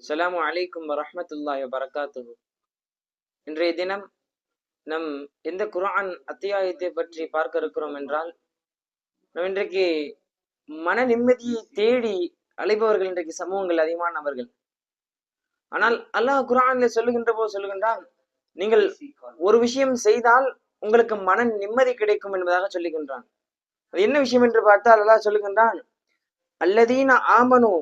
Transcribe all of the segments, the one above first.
அஸ்ஸலாமு அலைக்கும் வரமத்துல்லாய் வரகாத்து இன்றைய தினம் நம் எந்த குர்ஆன் அத்தியாயத்தை பற்றி பார்க்க இருக்கிறோம் என்றால் நம் இன்றைக்கு மன நிம்மதியை தேடி அலைபவர்கள் இன்றைக்கு சமூகங்கள் அதிகமானவர்கள். ஆனால் அல்லாஹ் குரான்ல சொல்லுகின்ற போது சொல்லுகின்றான் நீங்கள் ஒரு விஷயம் செய்தால் உங்களுக்கு மன நிம்மதி கிடைக்கும் என்பதாக சொல்லுகின்றான். அது என்ன விஷயம் என்று பார்த்தால் அல்லாஹ் சொல்லுகின்றான் அல்லதீன ஆமனு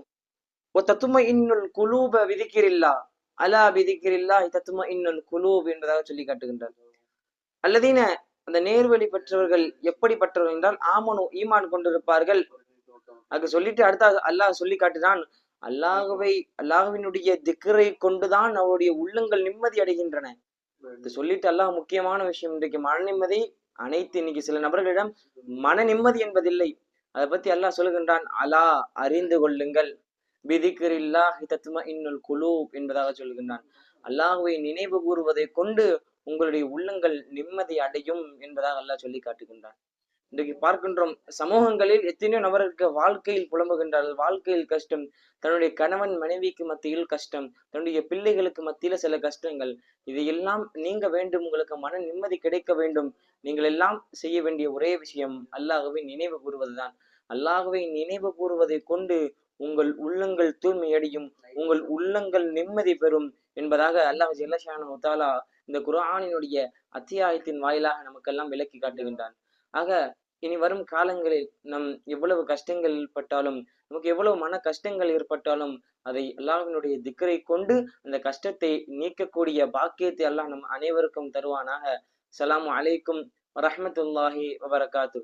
தத்தும இன்னுல் குலூப விதிக்கிறில்லா அலா விதிக்கிறில்லா தத்தும இன்னுல் குலூப் என்பதாக சொல்லி காட்டுகின்றார் அல்லதீன அந்த நேர்வழி பெற்றவர்கள் எப்படிப்பட்டவர்கள் என்றால் ஆமனு ஈமான் கொண்டிருப்பார்கள். அது சொல்லிட்டு அடுத்த அல்லாஹ் சொல்லி காட்டுதான் அல்லாஹுவை அல்லாஹுவினுடைய திக்கரை கொண்டுதான் அவருடைய உள்ளங்கள் நிம்மதி அடைகின்றன. இது சொல்லிட்டு அல்லாஹ் முக்கியமான விஷயம். இன்றைக்கு மன நிம்மதி அனைத்து இன்னைக்கு சில நபர்களிடம் மன நிம்மதி என்பதில்லை. அதை பத்தி அல்லாஹ் சொல்லுகின்றான் அலா அறிந்து கொள்ளுங்கள். பிதிக்கிறில்லா இன்னுல் என்பதாக சொல்லுகின்றான் அல்லாஹுவை நினைவு கூறுவதை கொண்டு உங்களுடைய உள்ளங்கள் நிம்மதி அடையும் என்பதாக அல்லாஹ் சொல்லி காட்டுகின்றான். இன்றைக்கு பார்க்கின்றோம் சமூகங்களில் எத்தனையோ நபர்களுக்கு வாழ்க்கையில் புலம்புகின்றார்கள். வாழ்க்கையில் கஷ்டம் தன்னுடைய கணவன் மனைவிக்கு மத்தியில் கஷ்டம் தன்னுடைய பிள்ளைகளுக்கு மத்தியில சில கஷ்டங்கள். இதையெல்லாம் நீங்க வேண்டும் உங்களுக்கு மன நிம்மதி கிடைக்க வேண்டும். நீங்கள் எல்லாம் செய்ய வேண்டிய ஒரே விஷயம் அல்லாஹுவை நினைவு கூறுவதுதான். அல்லாஹுவை நினைவு கூறுவதை கொண்டு உங்கள் உள்ளங்கள் தூய்மையடையும் உங்கள் உள்ளங்கள் நிம்மதி பெறும் என்பதாக அல்லாஹ் ஜெல்லஷானு தாலா இந்த குரானினுடைய அத்தியாயத்தின் வாயிலாக நமக்கெல்லாம் விளக்கி காட்டுகின்றான். ஆக இனி வரும் காலங்களில் நம் எவ்வளவு கஷ்டங்கள் ஏற்பட்டாலும் நமக்கு எவ்வளவு மன கஷ்டங்கள் ஏற்பட்டாலும் அதை அல்லாஹினுடைய திக்கரை கொண்டு அந்த கஷ்டத்தை நீக்கக்கூடிய பாக்கியத்தை அல்லாஹ் நம் அனைவருக்கும் தருவானாக. சலாம் அலைக்கும் ரஹமத்துல்லாஹி வபரகாத்து